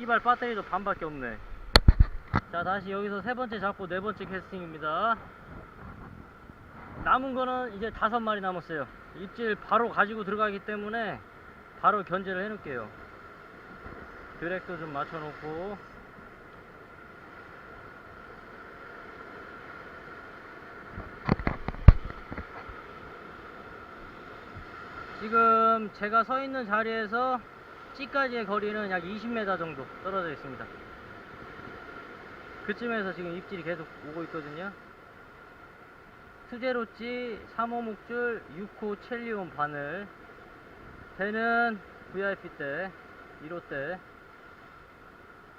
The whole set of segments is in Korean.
이발 배터리도 반밖에 없네. 자 다시 여기서 세 번째 잡고 네 번째 캐스팅입니다. 남은 거는 이제 다섯 마리 남았어요. 입질 바로 가지고 들어가기 때문에 바로 견제를 해 놓을게요. 드랙도 좀 맞춰 놓고. 지금 제가 서 있는 자리에서 찌까지의 거리는 약 20m 정도 떨어져 있습니다. 그쯤에서 지금 입질이 계속 오고 있거든요. 투제로찌, 3호 목줄, 6호 첼리온 바늘, 대는 VIP 대, 1호 대,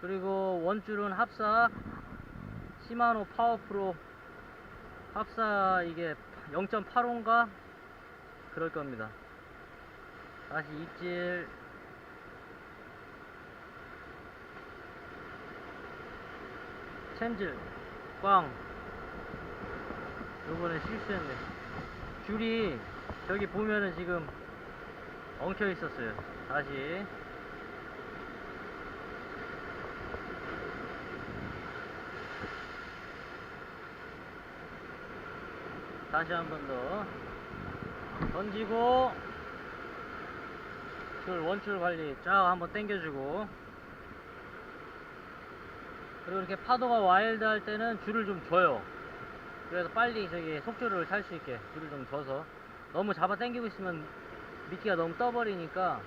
그리고 원줄은 합사, 시마노 파워프로 합사 이게 0.85인가 그럴 겁니다. 다시 입질 챔질 꽝. 요번에 실수했네. 줄이 저기 보면은 지금 엉켜 있었어요. 다시. 다시 한 번 더. 던지고 줄 원줄 관리 쫙 한번 당겨주고 그리고 이렇게 파도가 와일드 할 때는 줄을 좀 줘요. 그래서 빨리 저기 속줄을 탈 수 있게 줄을 좀 줘서. 너무 잡아 당기고 있으면 미끼가 너무 떠버리니까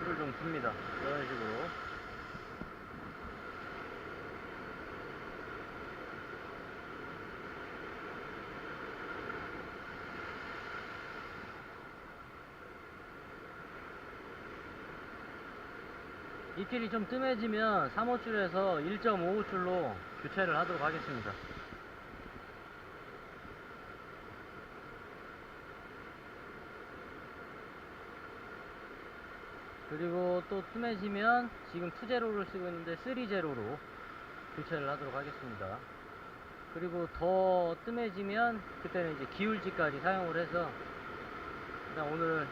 줄을 좀 줍니다. 이런 식으로 입질이 좀 뜸해지면 3호줄에서 1.5호줄로 교체를 하도록 하겠습니다. 그리고 또 뜸해지면 지금 2제로를 쓰고 있는데 3제로로 교체를 하도록 하겠습니다. 그리고 더 뜸해지면 그때는 이제 기울지까지 사용을 해서 일단 오늘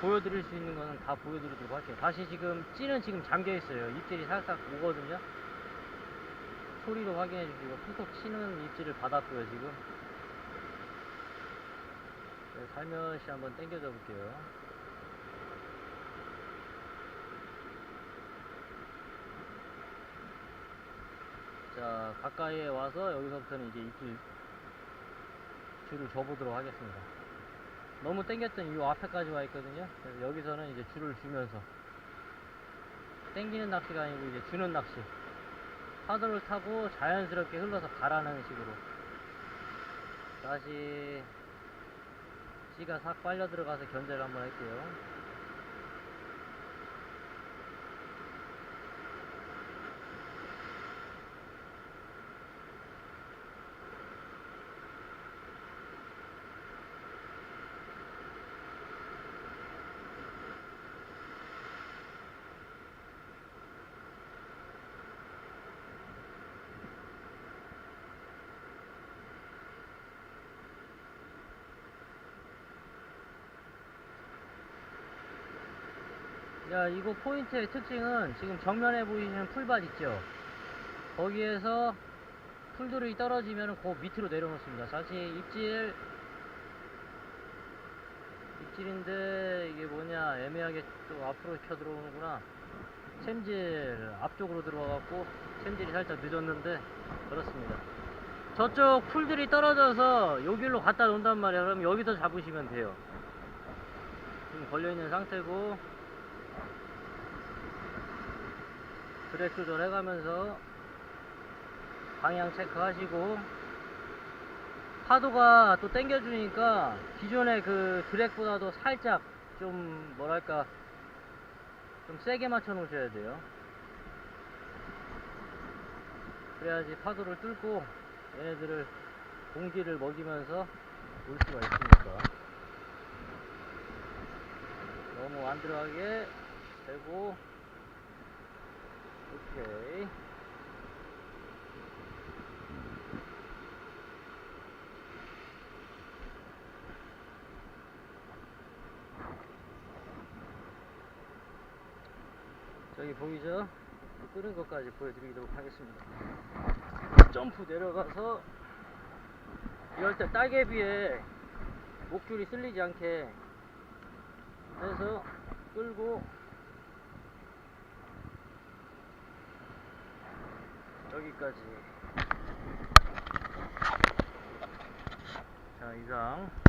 보여드릴 수 있는 거는 다 보여드리도록 할게요. 다시 지금 찌는 지금 잠겨 있어요. 입질이 살짝 오거든요. 소리도 확인해 주시고 툭툭 치는 입질을 받았고요 지금. 네, 살며시 한번 당겨줘 볼게요. 자 가까이에 와서 여기서부터는 이제 입질 줄을 줘보도록 하겠습니다. 너무 땡겼던 이 앞에까지 와 있거든요. 여기서는 이제 줄을 주면서 땡기는 낚시가 아니고 이제 주는 낚시. 파도를 타고 자연스럽게 흘러서 가라는 식으로. 다시 씨가 싹 빨려 들어가서 견제를 한번 할게요. 야, 이거 포인트의 특징은 지금 정면에 보이시는 풀밭 있죠? 거기에서 풀들이 떨어지면 그 밑으로 내려놓습니다. 다시 입질. 입질인데 이게 뭐냐 애매하게 또 앞으로 켜 들어오는구나. 챔질 앞쪽으로 들어와갖고 챔질이 살짝 늦었는데 그렇습니다. 저쪽 풀들이 떨어져서 여기로 갖다 놓는단 말이야. 그럼 여기서 잡으시면 돼요. 지금 걸려있는 상태고 드랙 조절해가면서 방향 체크하시고 파도가 또 당겨주니까 기존의 그 드랙보다도 살짝 좀 뭐랄까 좀 세게 맞춰 놓으셔야 돼요. 그래야지 파도를 뚫고 얘네들을 공기를 먹이면서 올 수가 있으니까. 너무 안 들어가게 되고 오케이. 저기 보이죠? 끄는 것까지 보여드리도록 하겠습니다. 점프 내려가서 이럴 때 따개비에 목줄이 쓸리지 않게 해서 끌고 여기까지. 자 이상